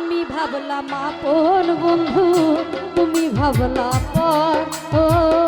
আমি ভাবলাম কোন বন্ধু তুমি ভাবলা পর ও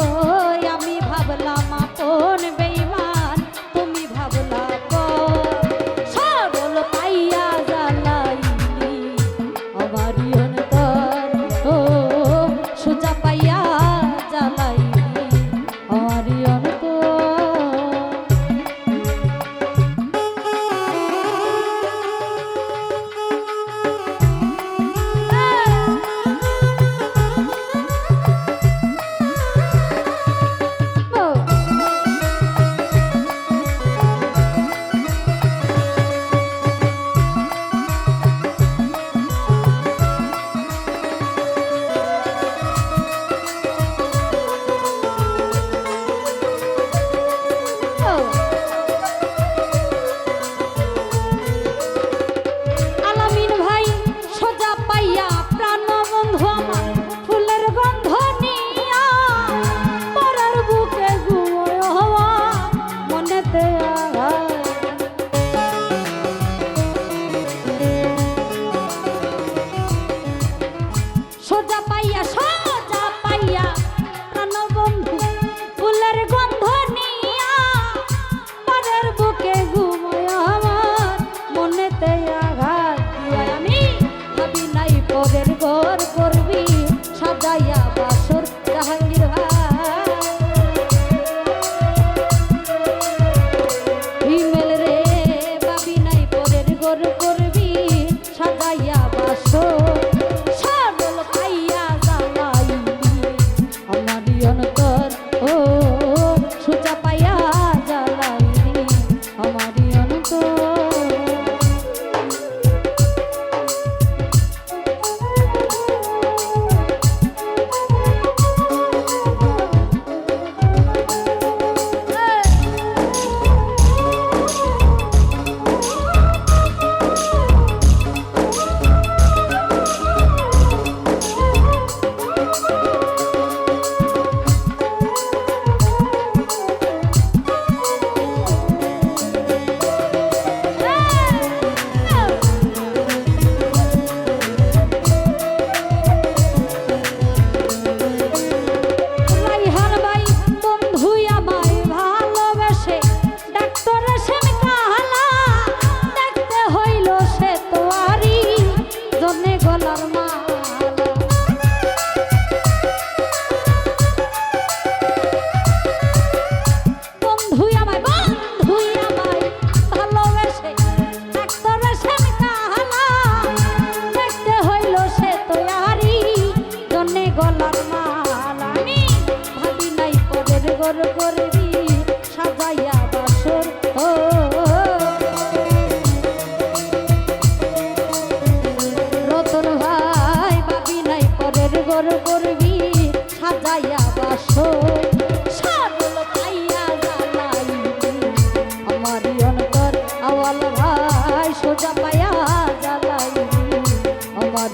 করবো সাগর করবি সাজাইয়া বাসর ও। রতন ভাই বাবি নাই, পরের গর করবি সাজাইয়া বাসর সোজা পায়া জ্বালাই আমার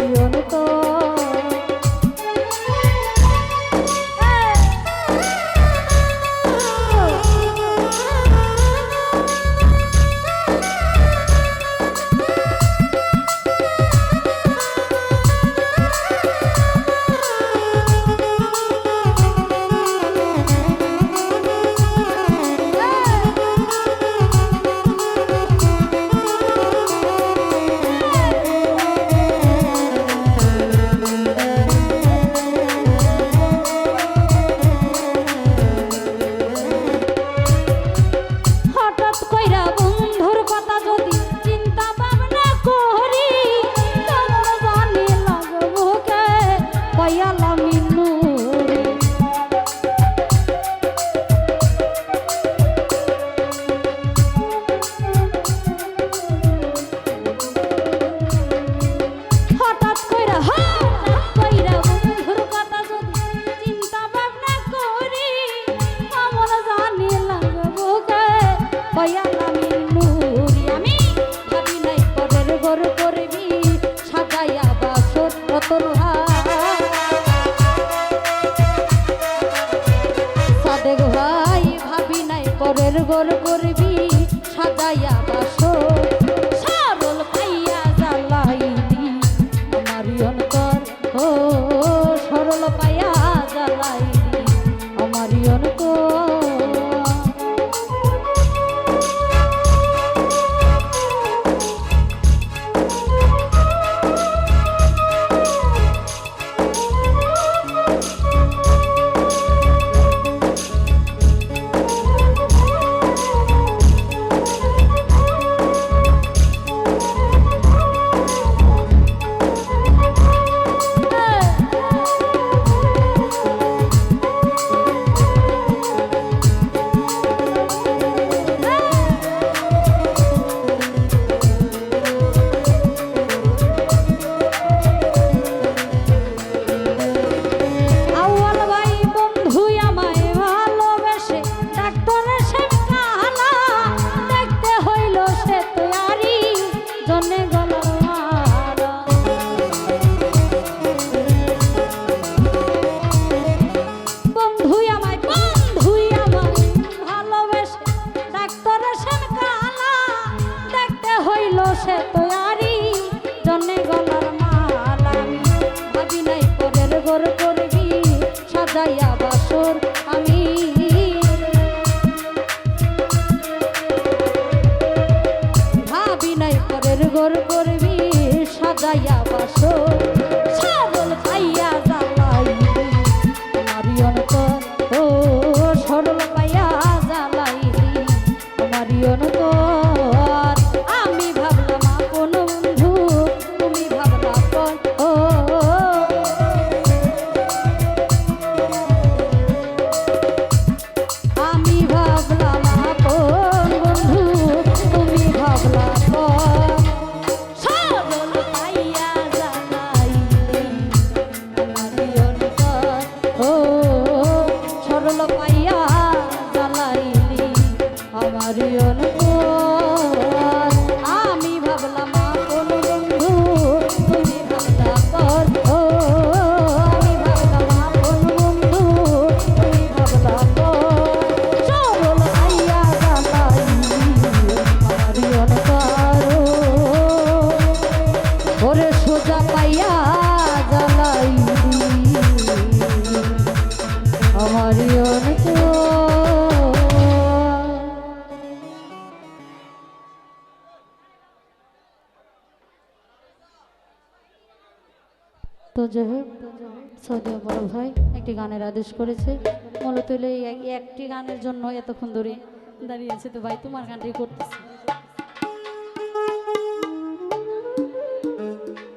উজাগর করবে। লাগাইয়া বাসো। পাইয়া জ্বালাই আমার তো যাই হোক, সৌদি বড় ভাই একটি গানের আদেশ করেছে। মূলত একটি গানের জন্য এতক্ষণ ধরে দাঁড়িয়েছে তো ভাই, তোমার গানটাই করতেছে।